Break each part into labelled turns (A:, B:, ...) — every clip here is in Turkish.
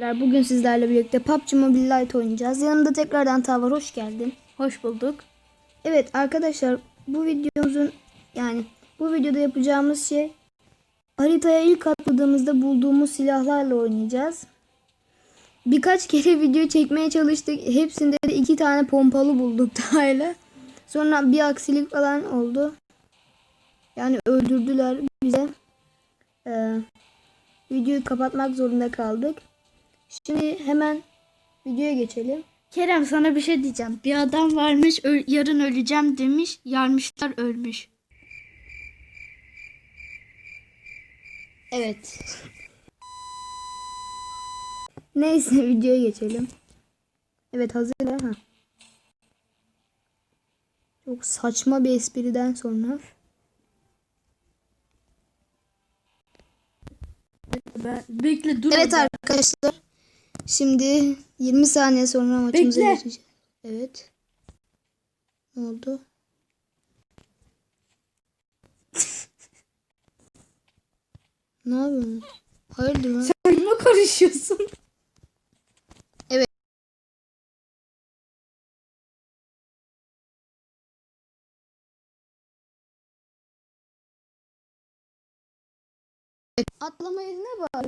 A: Bugün sizlerle birlikte PUBG Mobile Lite oynayacağız. Yanımda tekrardan Tavar hoş geldin.
B: Hoş bulduk.
A: Evet arkadaşlar bu videomuzun yani bu videoda yapacağımız şey haritaya ilk atladığımızda bulduğumuz silahlarla oynayacağız. Birkaç kere video çekmeye çalıştık. Hepsinde de iki tane pompalı bulduk Taha'yla. Sonra bir aksilik falan oldu. Yani öldürdüler bize. Ee, videoyu kapatmak zorunda kaldık. Şimdi hemen videoya geçelim.
B: Kerem sana bir şey diyeceğim. Bir adam varmış öl- yarın öleceğim demiş. Yarmışlar ölmüş.
A: Evet. Neyse videoya geçelim. Evet hazırlar ha. Çok saçma bir espriden sonra.
B: Ben, bekle dur.
A: Evet arkadaşlar. Şimdi 20 saniye sonra maçımıza
B: Bekle.
A: geçeceğiz. Evet. Ne oldu? ne yapıyorsun? Hayırdır lan?
B: Oyunuma karışıyorsun.
A: Atlama yerine bak.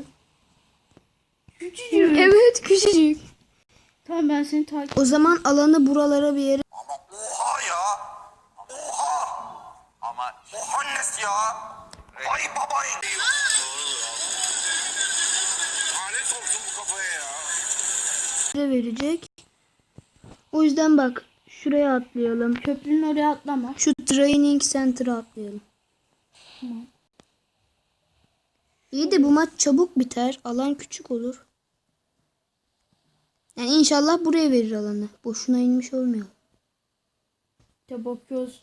B: Küçücük.
A: Evet küçücük.
B: Tamam ben seni takip
A: O zaman alanı buralara bir yere
C: Ama oha ya. Oha. Ama oha nesi ya? Vay babay. Lanet olsun bu kafaya ya.
A: verecek. O yüzden bak şuraya atlayalım.
B: köprünün oraya atlama.
A: Şu training center'a atlayalım.
B: Tamam.
A: İyi de bu maç çabuk biter. Alan küçük olur. Yani inşallah buraya verir alanı. Boşuna inmiş olmuyor.
B: İşte bakıyoruz.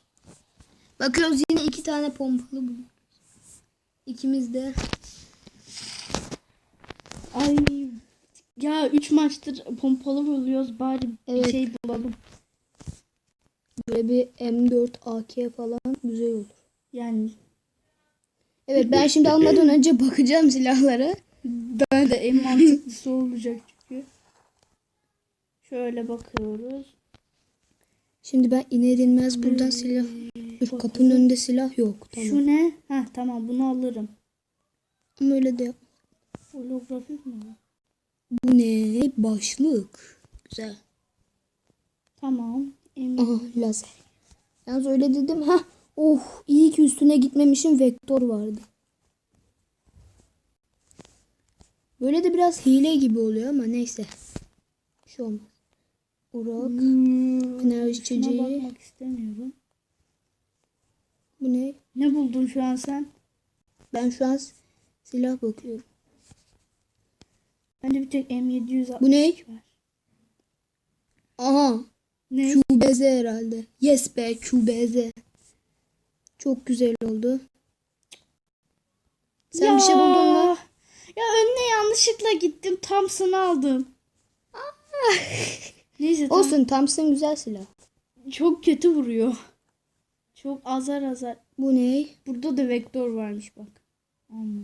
A: Bakıyoruz yine iki tane pompalı bulduk. İkimiz de.
B: Ay. Ya 3 maçtır pompalı buluyoruz. Bari
A: Evet.
B: bir şey bulalım.
A: Böyle bir M4 AK falan güzel olur.
B: Yani
A: Evet ben şimdi almadan önce bakacağım silahlara.
B: ben de en mantıklısı olacak çünkü. Şöyle bakıyoruz.
A: Şimdi ben iner inmez buradan silah. Dur kapının önünde silah yok. Tamam.
B: Şu ne? Heh tamam bunu alırım.
A: Ama öyle de yap.
B: Holografik mi? Bu
A: ne? Başlık. Güzel.
B: Tamam. Emin.
A: Aha lazer. Yalnız öyle dedim. Ha. Oh iyi ki üstüne gitmemişim. Vektör vardı. Böyle de biraz hile gibi oluyor ama neyse. Bir şey olmaz. Urak.
B: Hmm,
A: Enerji
B: şuna
A: içeceği.
B: bakmak istemiyorum.
A: Bu ne?
B: Ne buldun şu an sen?
A: Ben şu an silah bakıyorum.
B: Bende bir tek M760
A: Bu ne?
B: var.
A: Aha.
B: Ne?
A: QBZ herhalde. Yes be QBZ. Çok güzel oldu. Sen bir şey buldun mu?
B: Ya önüne yanlışlıkla gittim. Thompson'ı aldım. Neyse tamam.
A: Olsun Thompson güzel silah.
B: Çok kötü vuruyor. Çok azar azar.
A: Bu ne?
B: Burada da vektör varmış bak. Ama.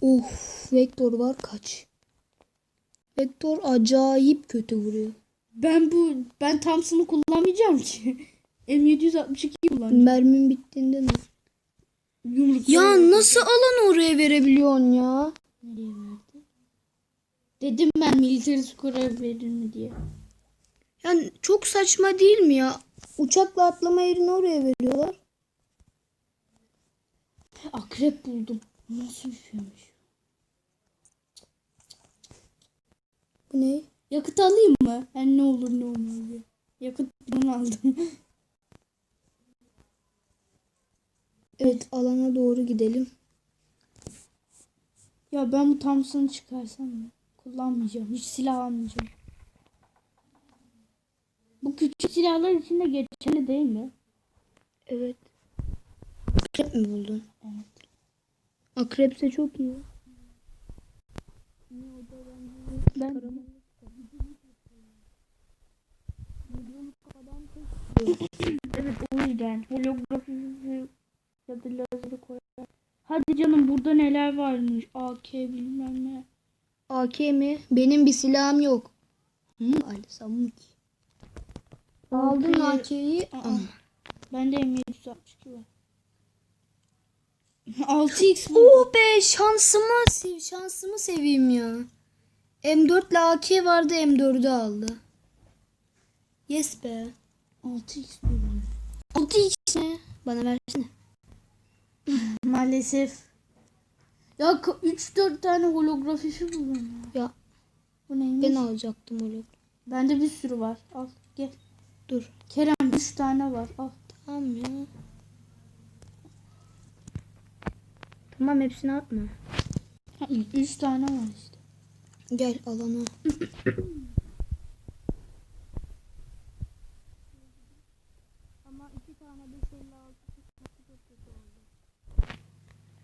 A: Of vektör var kaç. Vektör acayip kötü vuruyor.
B: Ben bu ben Thompson'ı kullanmayacağım ki. M762 kullanacağım.
A: Mermin bittiğinde ne?
B: Yumruk.
A: Ya nasıl alan oraya verebiliyorsun ya?
B: Nereye verdi? Dedim ben military score'a verir mi diye.
A: Yani çok saçma değil mi ya? Uçakla atlama yerini oraya veriyorlar.
B: Akrep buldum. Nasıl şeymiş?
A: Bu ne?
B: Yakıt alayım mı? Yani ne olur ne olmaz diye. Yakıt bunu aldım.
A: Evet alana doğru gidelim.
B: ya ben bu Thompson'ı çıkarsam mı? Kullanmayacağım. Hiç silah almayacağım. Bu küçük silahlar içinde geçerli değil mi?
A: Evet. Akrep mi buldun?
B: Evet.
A: Akrepse çok iyi.
B: Ben evet o yüzden holografi ya da lazeri koyar. Hadi canım burada neler varmış? AK bilmem ne.
A: AK mi? Benim bir silahım yok. Hı, alsam ki. Aldın
B: AK.
A: AK'yi.
B: Aa, Bende M762 var. 6x bu.
A: Oh be şansımı sev şansımı seveyim ya. M4 ile AK vardı M4'ü aldı. Yes be.
B: 6x bu.
A: 6x mi? Bana versene.
B: Maalesef. Ya 3-4 tane holografisi buldum ya.
A: Ya
B: Bu neymiş?
A: ben alacaktım öyle.
B: Bende bir sürü var. Al gel.
A: Dur.
B: Kerem 3 tane var. Al.
A: Tamam ya. Tamam hepsini atma.
B: 3 tane var işte.
A: Gel alana.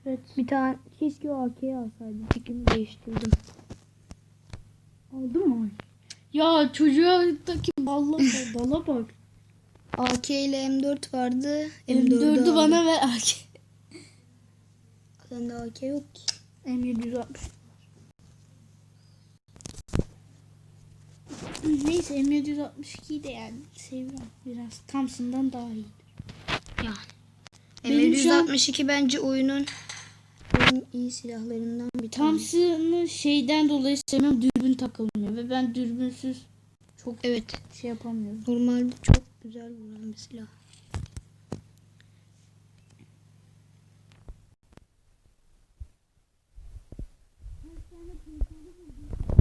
B: Evet.
A: Bir tane keşke o AK'yi alsaydım. Fikrimi değiştirdim.
B: Aldın mı? Ya çocuğdaki balla bala bak.
A: AK ile M4 vardı.
B: M4'ü
A: aldım.
B: bana ver. AK.
A: Sende AK yok ki.
B: M760. Neyse M762'yi de yani seviyorum biraz. Thompson'dan daha iyi.
A: Yani.
B: Benim şu an-
A: M762 bence oyunun en iyi silahlarından bir tanesi.
B: Thompson'ı şeyden dolayı sevmiyorum. Dürbün takılmıyor ve ben dürbünsüz çok
A: Evet.
B: şey yapamıyorum.
A: Normalde çok güzel vuran bir silah.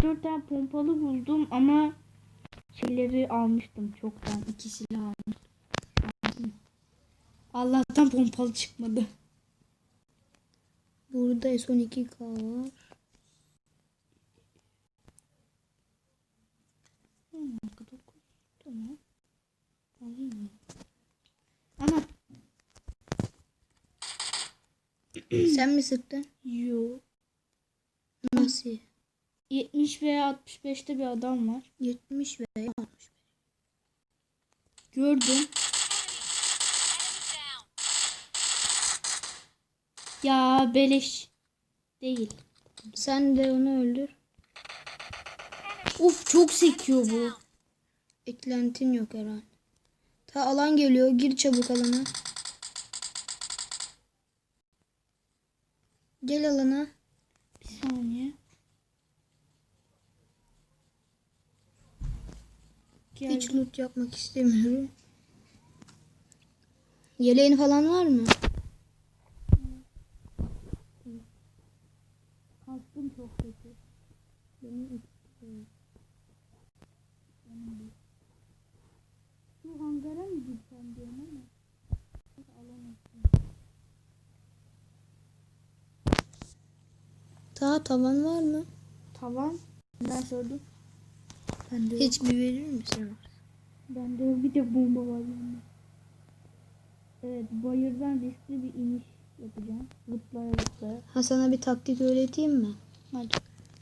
B: Dört tane pompalı buldum ama şeyleri almıştım çoktan. İki silah almıştım. Allah'tan pompalı çıkmadı.
A: Burada S12K var.
B: Hmm, dokuz. Tamam. Alayım mı? Ama
A: Sen mi sıktın?
B: yo.
A: Nasıl?
B: 70 veya 65'te bir adam var.
A: 70 ve 60.
B: Gördüm. Ya beleş değil.
A: Sen de onu öldür.
B: Uf çok sekiyor bu.
A: Eklentin yok herhalde. Ta alan geliyor. Gir çabuk alana. Gel alana.
B: Bir saniye. Gel.
A: Hiç loot yapmak istemiyorum. Yeleğin falan var mı?
B: Kastım çok kötü. Şu hangara mı gitsem diyorum ama. Alamazsın.
A: Ta tavan var mı?
B: Tavan. Ben sordum. Bende yok.
A: Hiç bir verir misin?
B: Bende yok. Bir de bomba var bende. Evet bayırdan riskli bir iniş yapacağım. Zıplaya zıplaya.
A: Ha sana bir taktik öğreteyim mi?
B: Hadi.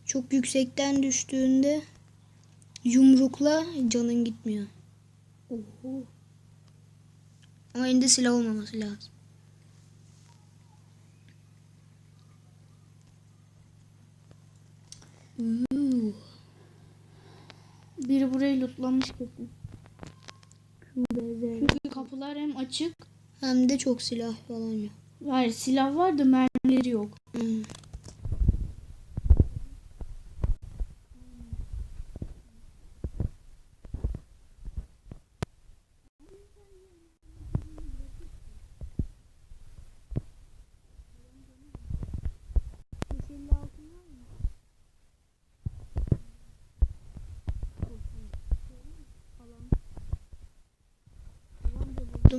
A: Çok yüksekten düştüğünde yumrukla canın gitmiyor.
B: Oho.
A: Ama elinde silah olmaması lazım. Uuu.
B: Biri burayı lootlamış kesin. Çünkü kapılar hem açık.
A: Hem de çok silah falan yok.
B: Hayır silah var da mermileri yok.
A: Hmm.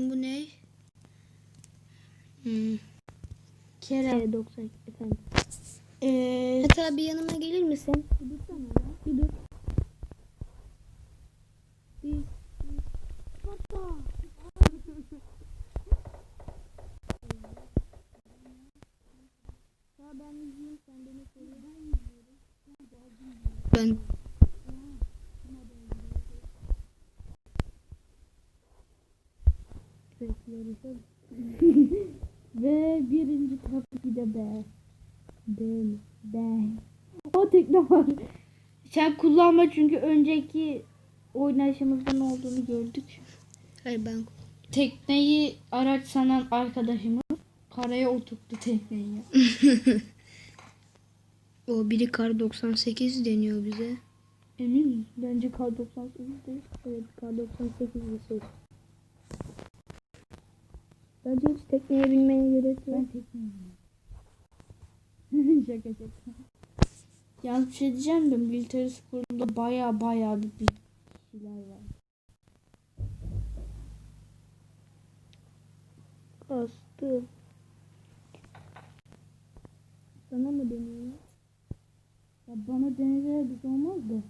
A: Buldum bu ne? Hmm.
B: Kerem.
A: 90 efendim.
B: Ee,
A: Hatta bir yanıma gelir misin? Bir dursana ya. Bir dur. Bir. Ben
B: ve birinci tabii de B. B mi? B. O tekne var. Sen kullanma çünkü önceki oynayışımızda ne olduğunu gördük.
A: Hayır ben
B: Tekneyi araç sanan arkadaşımız karaya oturttu tekneyi.
A: o biri kar 98 deniyor bize.
B: Emin misin? Bence kar 98 değil.
A: Evet kar 98 bir şey. Bence hiç tekneye binmeye gerek yok.
B: Ben tekneyim. şaka şaka. Yalnız bir şey diyeceğim de military school'da baya baya bir, şeyler var.
A: Kastı. Sana mı deniyor?
B: Ya bana denizlere bir şey olmaz da.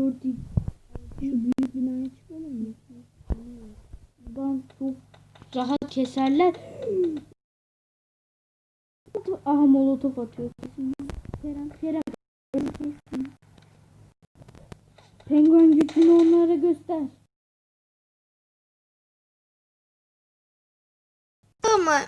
B: 4
A: Şu büyük binaya çıkalım mı?
B: Buradan çok rahat keserler. Aha molotof atıyor. Kerem, Kerem. Penguen gücünü onlara göster.
A: Ama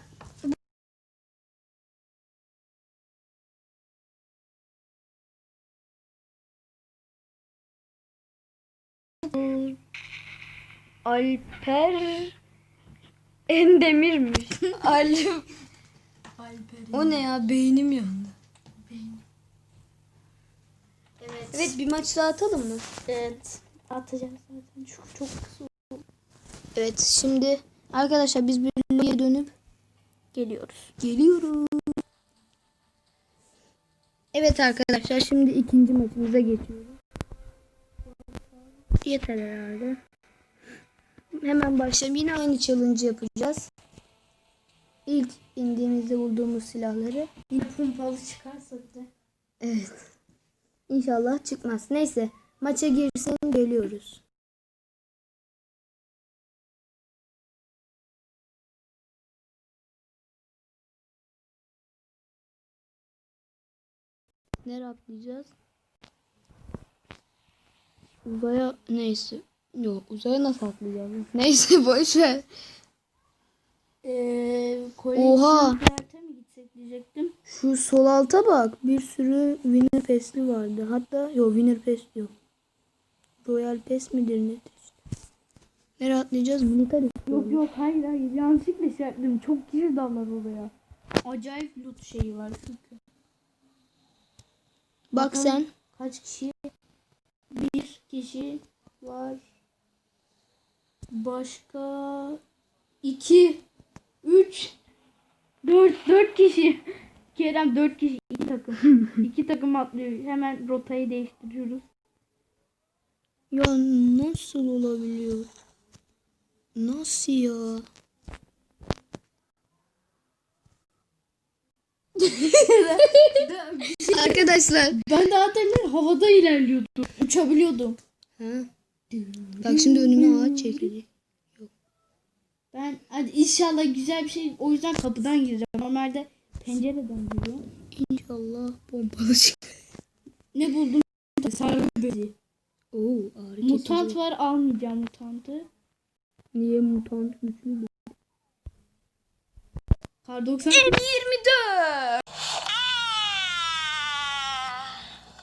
A: Alper Endemir'miş. Alp. O ne ya? Beynim yandı.
B: Evet.
A: Evet bir maç daha atalım mı?
B: Evet. Atacağım zaten. Çok çok kısa.
A: Evet şimdi arkadaşlar biz bir lobiye dönüp geliyoruz. Geliyoruz. Evet arkadaşlar şimdi ikinci maçımıza geçiyoruz. Yeter herhalde. Hemen başlayalım. Yine aynı challenge yapacağız. İlk indiğimizde bulduğumuz silahları.
B: Yine pompalı çıkarsa de.
A: Evet. İnşallah çıkmaz. Neyse maça girsin geliyoruz. Nereye atlayacağız? Uzaya neyse. Yok uzaya nasıl atlayacağız? Neyse boş ver.
B: Eee
A: Oha!
B: Mı gitsek diyecektim.
A: Şu sol alta bak. Bir sürü Winner Pass'li vardı. Hatta yok Winner Pass yok. Royal Pass midir nedir. Nereye atlayacağız? Military.
B: Yok yok hayır hayır yanlışlıkla şey yaptım. Çok kişi dallar oraya. Acayip loot şeyi var çünkü.
A: Bak
B: Bakalım.
A: sen.
B: Kaç kişi? Bir kişi var. Başka iki, üç, dört, dört kişi. Kerem dört kişi, iki takım. iki takım atlıyor. Hemen rotayı değiştiriyoruz.
A: Ya nasıl olabiliyor? Nasıl ya? Arkadaşlar.
B: Ben daha demin havada ilerliyordum. Uçabiliyordum.
A: Ha? Bak şimdi önüme ağaç çekildi.
B: Ben hadi inşallah güzel bir şey. O yüzden kapıdan gireceğim. Normalde pencereden giriyorum.
A: İnşallah pompalı çık.
B: Ne buldum? Sarı bezi.
A: Oo ağrı
B: Mutant
A: kesici.
B: var almayacağım mutantı.
A: Niye mutant güçlü?
B: Kar 90.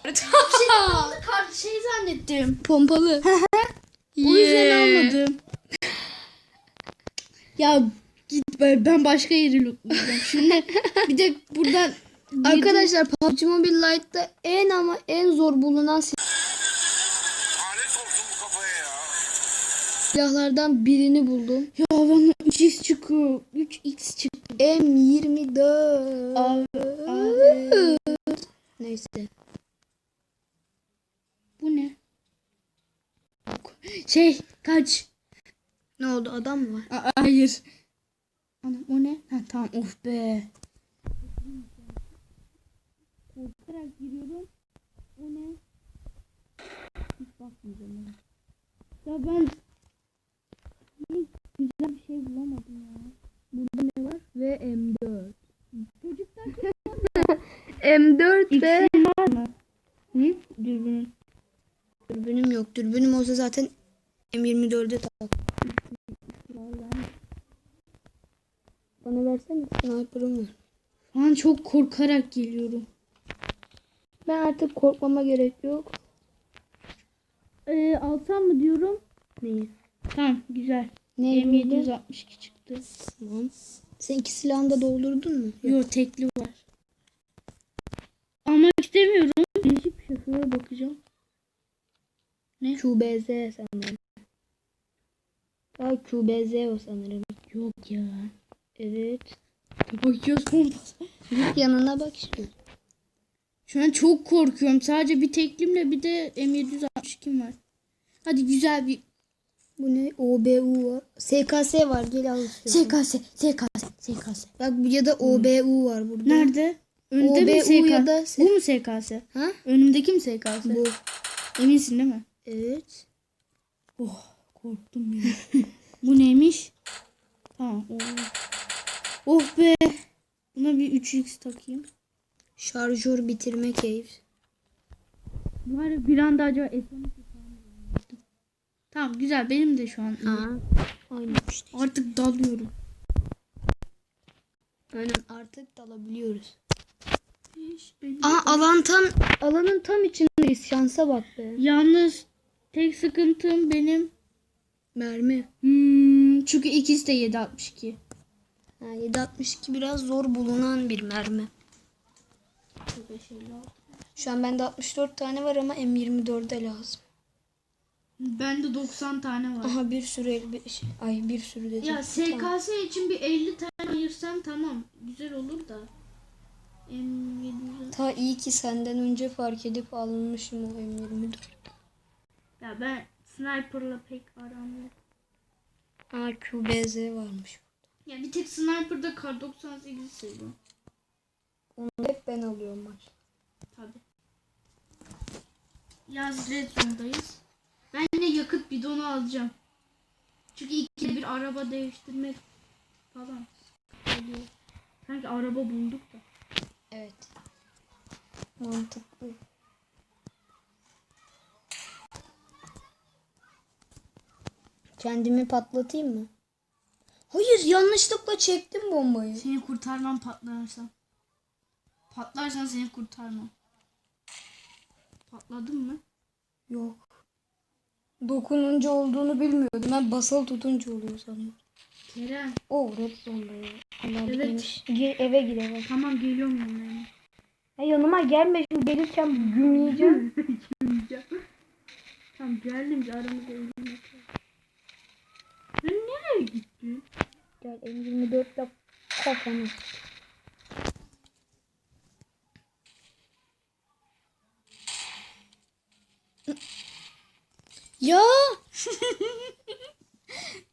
A: 24.
B: Kar şey zannettim.
A: Pompalı.
B: O yüzden almadım. ya git be ben başka yeri lootlayacağım. Şimdi bir de buradan
A: Arkadaşlar PUBG Mobile Lite'da en ama en zor bulunan
C: Lanet olsun bu kafaya ya.
A: silahlardan birini buldum.
B: ya bana 3x çıkıyor. 3x çıktı.
A: M24.
B: Abi, abi.
A: Neyse.
B: Bu ne? Şey kaç?
A: Ne oldu adam mı var?
B: Aa, hayır. Anam o ne? Ha tamam of be. Korkarak giriyorum. O ne? Hiç bakmayacağım. Ya ben hiç güzel bir şey bulamadım ya.
A: Burada ne var? Ve M4.
B: Çocuklar
A: M4 ve
B: ikisi var mı? Hı? Dürbünün.
A: dürbünüm yok. Dürbünüm olsa zaten M24'e tak. Bana versene sniper'ım var.
B: Şu çok korkarak geliyorum.
A: Ben artık korkmama gerek yok.
B: Ee, alsam mı diyorum?
A: Neyi?
B: Tamam güzel.
A: Ne
B: M762 çıktı.
A: Tamam. Sen iki silahını da doldurdun mu?
B: Yo tekli var. Almak istemiyorum. Değişik bir şey. Şöyle bakacağım.
A: QBZ sanırım. Aa QBZ o sanırım.
B: Yok ya.
A: Evet.
B: Bakıyoruz kompas.
A: Git yanına bak işte.
B: Şu an çok korkuyorum. Sadece bir teklimle bir de M762 var. Hadi güzel bir
A: Bu ne? OBU var. SKS var. Gel al. istiyorsan.
B: SKS, SKS, SKS.
A: Bak ya da OBU var burada.
B: Nerede? Önde mi SKS?
A: ya da
B: Bu mu SKS?
A: Ha?
B: Önümdeki mi SKS?
A: Bu.
B: Eminsin değil mi?
A: Evet.
B: Oh korktum ya. Bu neymiş? Tamam. Oh. oh be. Buna bir 3x takayım.
A: Şarjör bitirme keyif.
B: Var bir anda acaba S12 falan mı yaptım? Tamam güzel benim de şu an iyi.
A: Aynen işte.
B: Artık dalıyorum.
A: Aynen artık dalabiliyoruz. Aha alan tam alanın tam içindeyiz. Şansa bak be.
B: Yalnız tek sıkıntım benim.
A: Mermi.
B: Hmm, çünkü ikisi de 762.
A: Ha, 762 biraz zor bulunan bir mermi. Şu an bende 64 tane var ama M24'de lazım.
B: Bende 90 tane var.
A: Aha bir sürü el- şey- ay bir sürü dedim.
B: Ya SKS için bir 50 tane ayırsam tamam. Güzel olur da. M700
A: Ta iyi ki senden önce fark edip almışım o M24.
B: Ya ben sniper'la pek aram yok.
A: Aa QBZ varmış.
B: Ya bir tek sniper'da kar 98'i seviyorum.
A: Onu hep ben alıyorum maç.
B: Tabi. Yaz red zone'dayız. Ben yine yakıt bidonu alacağım. Çünkü ikide bir araba değiştirmek falan. Sanki araba bulduk da.
A: Evet. Mantıklı. Kendimi patlatayım mı? Hayır yanlışlıkla çektim bombayı.
B: Seni kurtarmam patlarsam. Patlarsan seni kurtarmam. Patladın mı?
A: Yok. Dokununca olduğunu bilmiyordum. Ben basılı tutunca oluyor sanıyorum.
B: Kerem.
A: O red. Allah
B: Evet.
A: bilmiş. Gir, eve gir eve.
B: Tamam geliyorum yanlarına.
A: Ya yanıma gelme şimdi gelirken gümleyeceğim.
B: Tamam geldim aramızda 50 metre. Sen nereye gittin?
A: Gel M24 ile kafanı. Ya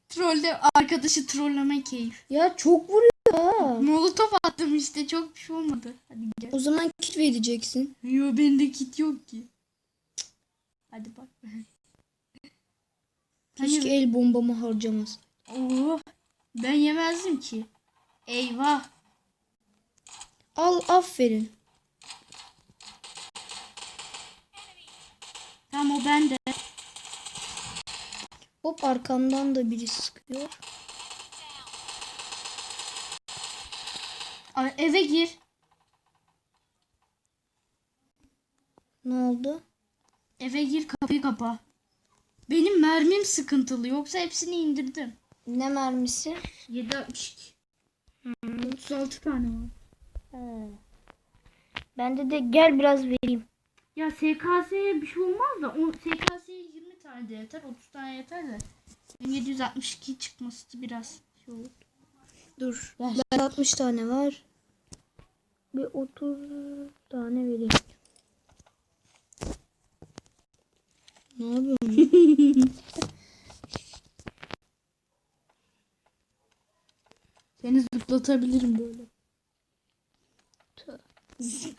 B: Trolle arkadaşı trolleme keyif.
A: ya çok vuruyor ha.
B: Molotof attım işte çok bir şey olmadı. Hadi gel.
A: O zaman kit vereceksin.
B: Yo bende kit yok ki. Hadi bak.
A: Keşke
B: Hani,
A: el bombamı harcamasın.
B: Ben yemezdim ki. Eyvah.
A: Al aferin.
B: Tamam o bende.
A: Hop arkamdan da biri sıkıyor.
B: Ay, eve gir.
A: Ne oldu?
B: Eve gir kapıyı kapa. Benim mermim sıkıntılı yoksa hepsini indirdim.
A: Ne mermisi?
B: 762. 36 tane var.
A: Bende de gel biraz vereyim.
B: Ya SKS'ye bir şey olmaz da o SKS'ye 20 tane de yeter 30 tane yeter de. Benim 762 çıkması biraz şey olur.
A: Dur.
B: Ver.
A: Ben 60 tane var. Bir 30 tane vereyim. Ne yapıyorsun?
B: Seni zıplatabilirim böyle.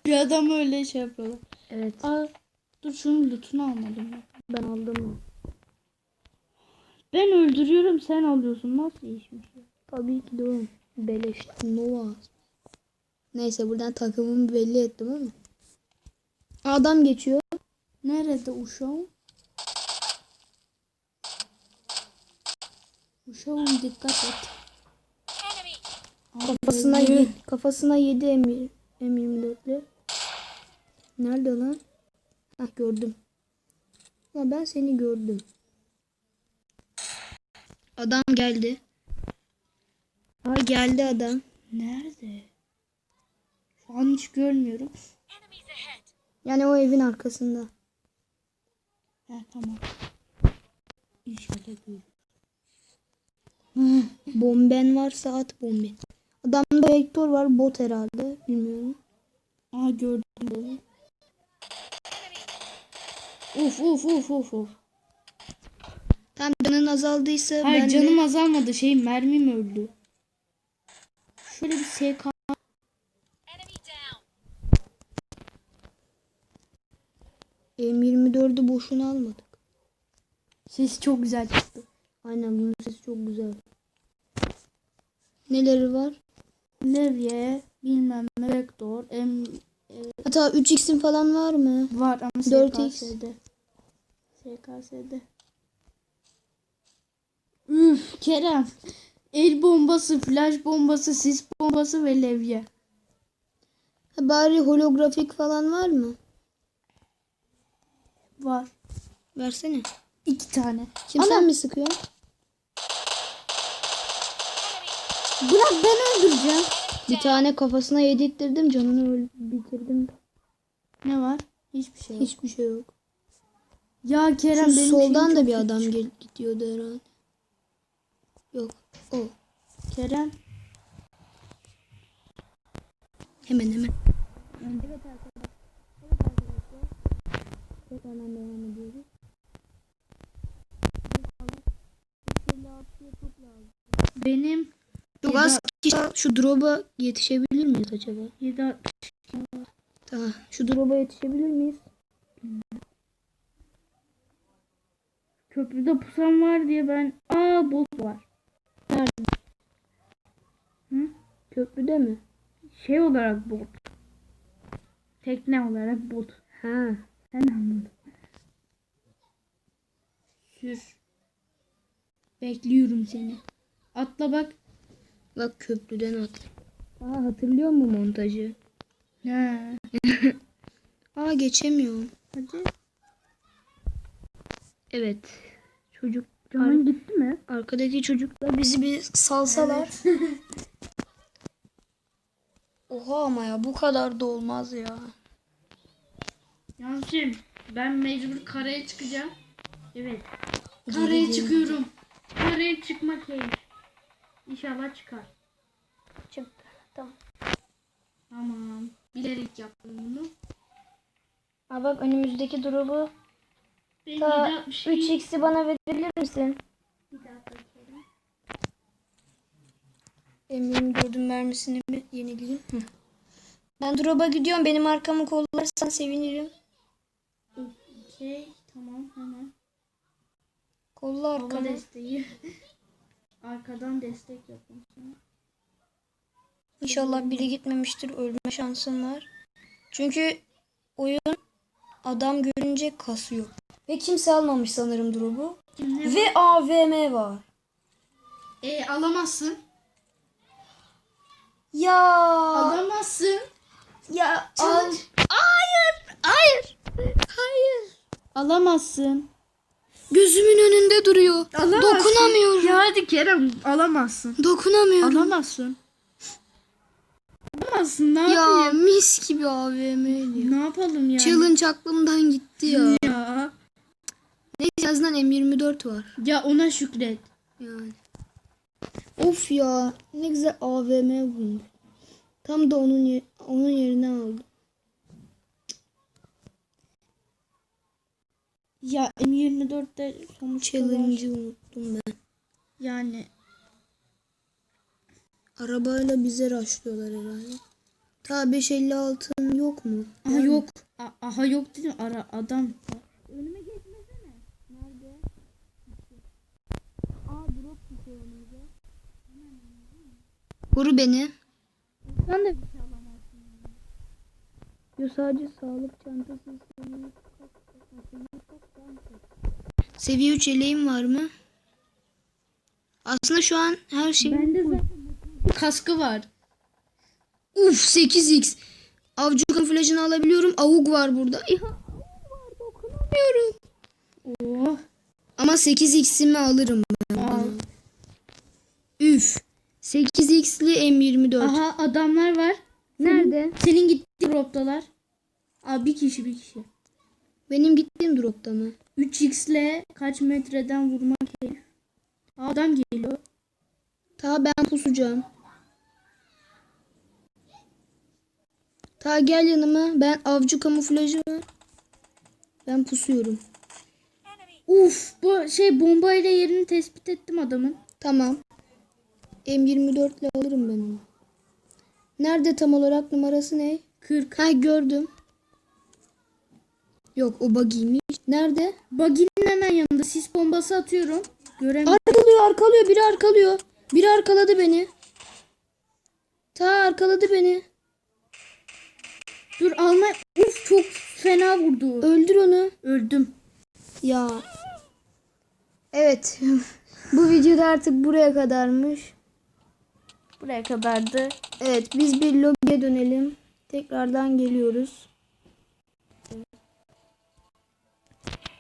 B: Bir adam öyle şey yapıyorlar.
A: evet
B: Aa, dur şunun lootunu almadım ya.
A: ben aldım.
B: Ben öldürüyorum sen alıyorsun. Nasıl işmiş ya?
A: Tabii ki de oğlum. Beleş Nova. Neyse buradan takımımı belli ettim ama. Adam geçiyor.
B: Nerede uşağım? Uşağım dikkat et.
A: Kafasına yedi, kafasına yedi emir M24'lü. Nerede lan? Hah gördüm. Ama ben seni gördüm. Adam geldi. Aa geldi adam.
B: Nerede? Şu an hiç görmüyorum.
A: Yani o evin arkasında.
B: Heh, tamam. İnşallah görürüm.
A: Bomben varsa at bomben. Adamda vektör var bot herhalde. Bilmiyorum.
B: Aa gördüm bunu. Uf uf uf uf uf.
A: Tam canın azaldıysa
B: Hayır
A: ben
B: canım
A: de...
B: azalmadı. Şey mermim öldü. Şöyle bir SK.
A: M24'ü boşuna almadık.
B: Ses çok güzel çıktı.
A: Aynen bunun sesi çok güzel. Neleri var?
B: Levye, bilmem ne, vektör, M
A: Hatta 3x'in falan var mı?
B: var ama
A: 4x.
B: SKS'de. SKS'de. Üf Kerem. El bombası, flash bombası, sis bombası ve levye.
A: Ha, bari holografik falan var mı?
B: Var.
A: Versene.
B: İki tane.
A: Kim
B: Ana!
A: sen mi sıkıyorsun?
B: Bırak ben öldüreceğim.
A: Bir tane kafasına yedirttirdim canını bitirdim.
B: Ne var? Hiçbir şey yok.
A: Hiçbir şey yok.
B: Ya Kerem
A: Şu
B: benim
A: soldan
B: şeyim
A: da
B: çok
A: bir adam gel gidiyordu herhalde. Yok. O.
B: Kerem.
A: Hemen hemen. Evet arkadaşlar. Evet arkadaşlar. Tekrardan devam ediyoruz.
B: Benim
A: Çok az kişi şu drop'a yetişebilir miyiz acaba?
B: 7
A: Tamam. Şu drop'a yetişebilir miyiz?
B: köprüde pusan var diye ben aa bot var. Nerede? Hı?
A: Köprüde mi?
B: Şey olarak bot. Tekne olarak bot.
A: Ha.
B: Sen anladın. Sür. Bekliyorum seni. Atla bak.
A: Bak köprüden at. Aa hatırlıyor musun montajı?
B: Ne?
A: Aa geçemiyorum.
B: Hadi.
A: Evet. Çocuk
B: Canın gitti mi?
A: arkadaki çocuklar bizi bir salsalar. Oha ama ya bu kadar da olmaz ya.
B: Yansım ben mecbur karaya çıkacağım. Evet. Karaya
A: geri.
B: çıkıyorum. Karaya çıkmak neymiş? İnşallah çıkar.
A: Çık. Tamam.
B: Tamam. Bilerek yaptım bunu.
A: Aa bak önümüzdeki drop'u
B: 762
A: 3x'i bana verebilir misin?
B: Bir dakika Kerem.
A: M24'ün mermisini mi yenileyim? Hı. Ben drop'a gidiyorum. Benim arkamı kollarsan sevinirim.
B: Şey tamam hemen.
A: Kolla arkamı.
B: desteği. Arkadan destek yapın sana.
A: İnşallah biri gitmemiştir. Ölme şansım var. Çünkü oyun adam görünce kasıyor. Ve kimse almamış sanırım drop'u. Ve AVM var.
B: E alamazsın.
A: Ya.
B: Alamazsın.
A: Ya. Al.
B: Challenge.
A: Hayır. Hayır. Hayır.
B: Alamazsın.
A: Gözümün önünde duruyor.
B: Alamazsın.
A: Dokunamıyorum.
B: Ya hadi Kerem alamazsın.
A: Dokunamıyorum.
B: Alamazsın. Alamazsın ne
A: Ya
B: yapayım?
A: mis gibi AVM diyor.
B: Ne yapalım yani?
A: Challenge aklımdan gitti ya.
B: Ya.
A: Neyse azından M24 var.
B: Ya ona şükret.
A: Yani. Of ya ne güzel AVM bulmuş. Tam da onun onun yerine aldım.
B: Ya M24'te sonuçta var.
A: Challenge'ı unuttum ben.
B: Yani
A: Arabayla bize rushlıyorlar herhalde. Ta 556'ın yok mu?
B: aha yok. A- aha yok dedim ara adam. Önüme geçmesene. Nerede? Aa drop düşüyor önümüze.
A: Koru beni.
B: Sen de bir şey alamazsın.
A: Yo sadece sağlık çantası Seviye 3 eleğim var mı? Aslında şu an her şey...
B: Bende zaten kaskı var.
A: Uf 8x. Avcı kamuflaj kamuflajını alabiliyorum. Avuk var burada. İha, avuk var dokunamıyorum.
B: Oh.
A: Ama 8x'imi alırım ben.
B: Al.
A: Üf. 8x'li M24.
B: Aha adamlar var.
A: Nerede?
B: Senin gittiğin droptalar. Aa bir kişi bir kişi.
A: Benim gittiğim dropta mı?
B: 3x ile kaç metreden vurmak. Aa, Adam geliyor.
A: Ta ben pusacağım. Ta gel yanıma. Ben avcı kamuflajı var. Ben pusuyorum.
B: Uf bu şey bombayla yerini tespit ettim adamın.
A: Tamam. M24 ile alırım ben onu. Nerede tam olarak numarası ne?
B: 40.
A: Ha gördüm. Yok o bug'iymiş. Nerede?
B: Buggy'nin hemen yanında sis bombası atıyorum. Göremiyorum.
A: Arkalıyor arkalıyor biri arkalıyor. Biri arkaladı beni. Ta arkaladı beni.
B: Dur alma. Uf çok fena vurdu.
A: Öldür onu.
B: Öldüm.
A: Ya. Evet. Bu videoda artık buraya kadarmış.
B: Buraya kadardı.
A: Evet biz bir lobiye dönelim. Tekrardan geliyoruz.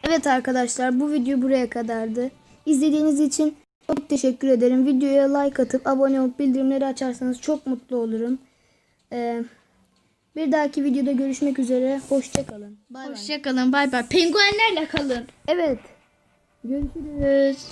A: Evet arkadaşlar bu video buraya kadardı. İzlediğiniz için çok teşekkür ederim. Videoya like atıp abone olup bildirimleri açarsanız çok mutlu olurum. Ee, bir dahaki videoda görüşmek üzere. Hoşçakalın.
B: Hoşçakalın. Bay bay. Penguenlerle kalın.
A: Evet. Görüşürüz.